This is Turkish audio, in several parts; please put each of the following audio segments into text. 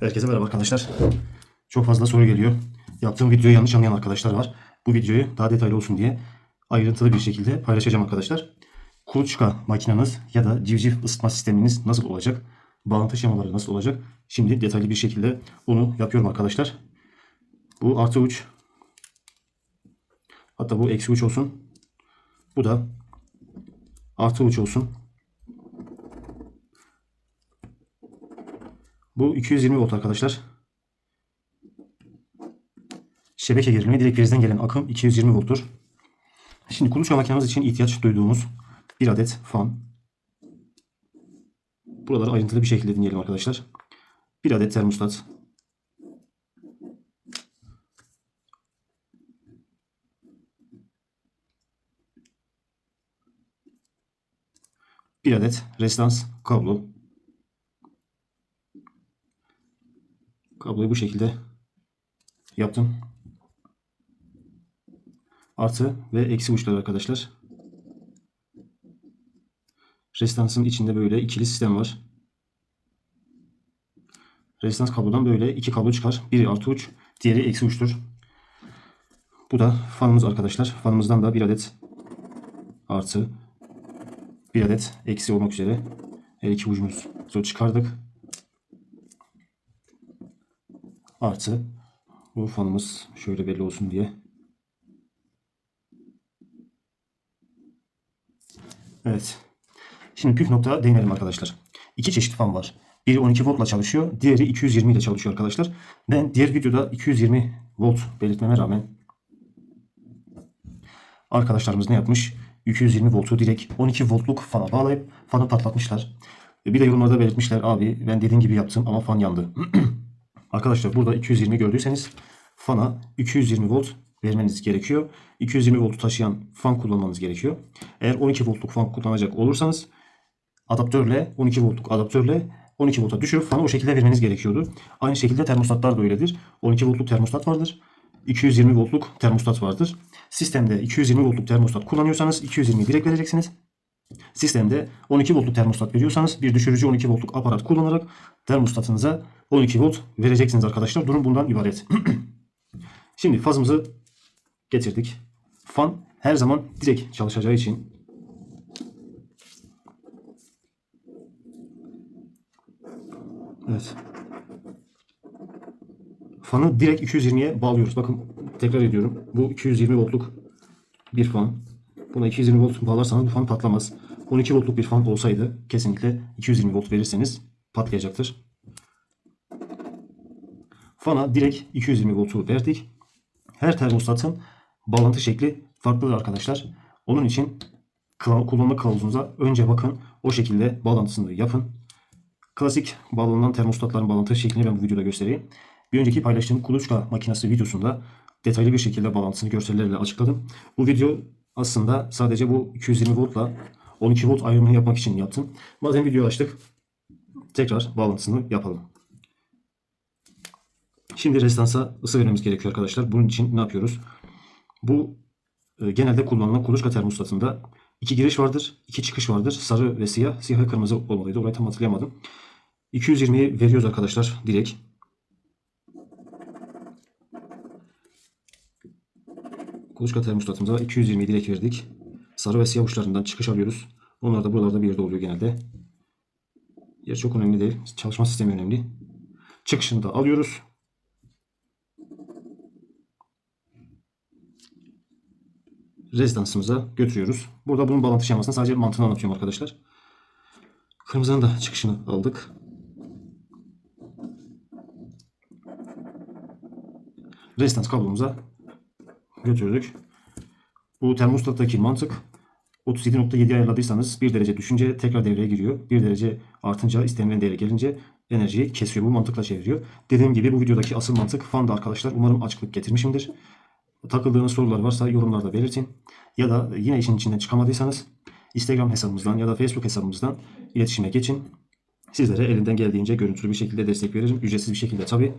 Herkese merhaba arkadaşlar. Çok fazla soru geliyor. Yaptığım videoyu yanlış anlayan arkadaşlar var. Bu videoyu daha detaylı olsun diye ayrıntılı bir şekilde paylaşacağım arkadaşlar. Kuluçka makineniz ya da civciv ısıtma sisteminiz nasıl olacak? Bağlantı şemaları nasıl olacak? Şimdi detaylı bir şekilde onu yapıyorum arkadaşlar. Bu artı uç. Hatta bu eksi uç olsun. Bu da artı uç olsun. Bu 220 volt arkadaşlar. Şebeke gerilimi direkt prizden gelen akım 220 volttur. Şimdi kuluçka makinemiz için ihtiyaç duyduğumuz bir adet fan. Buraları ayrıntılı bir şekilde dinleyelim arkadaşlar. Bir adet termostat. Bir adet rezistans kablo. Kabloyu bu şekilde yaptım. Artı ve eksi uçlar arkadaşlar. Rezistansın içinde böyle ikili sistem var. Rezistans kablodan böyle iki kablo çıkar. Biri artı uç, diğeri eksi uçtur. Bu da fanımız arkadaşlar. Fanımızdan da bir adet artı, bir adet eksi olmak üzere her iki ucumuzu çıkardık. Artı bu fanımız şöyle belli olsun diye. Evet. Şimdi püf nokta değinelim arkadaşlar. İki çeşit fan var. Biri 12 voltla çalışıyor. Diğeri 220 ile çalışıyor arkadaşlar. Ben diğer videoda 220 volt belirtmeme rağmen arkadaşlarımız ne yapmış? 220 voltu direkt 12 voltluk fana bağlayıp fanı patlatmışlar. Bir de yorumlarda belirtmişler abi ben dediğin gibi yaptım ama fan yandı. Arkadaşlar burada 220 gördüyseniz fana 220 volt vermeniz gerekiyor. 220 voltu taşıyan fan kullanmanız gerekiyor. Eğer 12 voltluk fan kullanacak olursanız adaptörle 12 voltluk adaptörle 12 volta düşürüp fanı o şekilde vermeniz gerekiyordu. Aynı şekilde termostatlar da öyledir. 12 voltluk termostat vardır. 220 voltluk termostat vardır. Sistemde 220 voltluk termostat kullanıyorsanız 220 direkt vereceksiniz. Sistemde 12 voltluk termostat veriyorsanız bir düşürücü 12 voltluk aparat kullanarak termostatınıza 12 volt vereceksiniz arkadaşlar. Durum bundan ibaret. Şimdi fazımızı getirdik. Fan her zaman direkt çalışacağı için Evet. Fanı direkt 220'ye bağlıyoruz. Bakın tekrar ediyorum. Bu 220 voltluk bir fan. Buna 220 volt bağlarsanız bu fan patlamaz. 12 voltluk bir fan olsaydı kesinlikle 220 volt verirseniz patlayacaktır. Fana direkt 220 voltu verdik. Her termostatın bağlantı şekli farklıdır arkadaşlar. Onun için kullanma kılavuzunuza önce bakın. O şekilde bağlantısını yapın. Klasik bağlanan termostatların bağlantı şeklini ben bu videoda göstereyim. Bir önceki paylaştığım kuluçka makinesi videosunda detaylı bir şekilde bağlantısını görsellerle açıkladım. Bu video aslında sadece bu 220 voltla 12 volt ayrımını yapmak için yaptım. Madem video açtık tekrar bağlantısını yapalım. Şimdi rezistansa ısı vermemiz gerekiyor arkadaşlar. Bunun için ne yapıyoruz? Bu e, genelde kullanılan kuluçka termostatında iki giriş vardır, iki çıkış vardır. Sarı ve siyah. Siyah ve kırmızı olmalıydı. Orayı tam hatırlayamadım. 220'yi veriyoruz arkadaşlar direkt. Kuluçka termostatımıza 220'yi direkt verdik. Sarı ve siyah uçlarından çıkış alıyoruz. Onlar da buralarda bir yerde oluyor genelde. Yer çok önemli değil. Çalışma sistemi önemli. Çıkışını da alıyoruz. rezidansımıza götürüyoruz. Burada bunun bağlantı şemasını sadece mantığını anlatıyorum arkadaşlar. Kırmızının da çıkışını aldık. Rezistans kablomuza götürdük. Bu termostattaki mantık 37.7 ayarladıysanız 1 derece düşünce tekrar devreye giriyor. 1 derece artınca istenilen değere gelince enerjiyi kesiyor. Bu mantıkla çeviriyor. Dediğim gibi bu videodaki asıl mantık fanda arkadaşlar. Umarım açıklık getirmişimdir. Takıldığınız sorular varsa yorumlarda belirtin. Ya da yine işin içinden çıkamadıysanız Instagram hesabımızdan ya da Facebook hesabımızdan iletişime geçin. Sizlere elinden geldiğince görüntülü bir şekilde destek veririm. Ücretsiz bir şekilde tabi.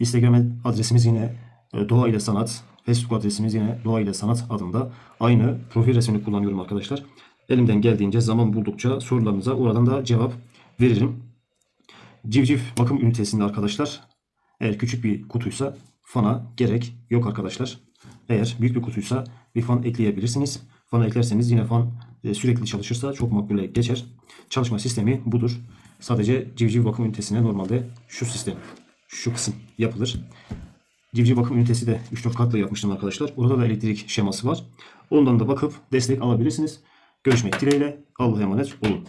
Instagram adresimiz yine e, Doğa ile Sanat. Facebook adresimiz yine Doğa ile Sanat adında. Aynı profil resmini kullanıyorum arkadaşlar. Elimden geldiğince zaman buldukça sorularınıza oradan da cevap veririm. Civciv bakım ünitesinde arkadaşlar eğer küçük bir kutuysa fana gerek yok arkadaşlar. Eğer büyük bir kutuysa bir fan ekleyebilirsiniz. Fan eklerseniz yine fan e, sürekli çalışırsa çok makbule geçer. Çalışma sistemi budur. Sadece civciv bakım ünitesine normalde şu sistem, şu kısım yapılır. Civciv bakım ünitesi de 3-4 katlı yapmıştım arkadaşlar. Burada da elektrik şeması var. Ondan da bakıp destek alabilirsiniz. Görüşmek dileğiyle. Allah'a emanet olun.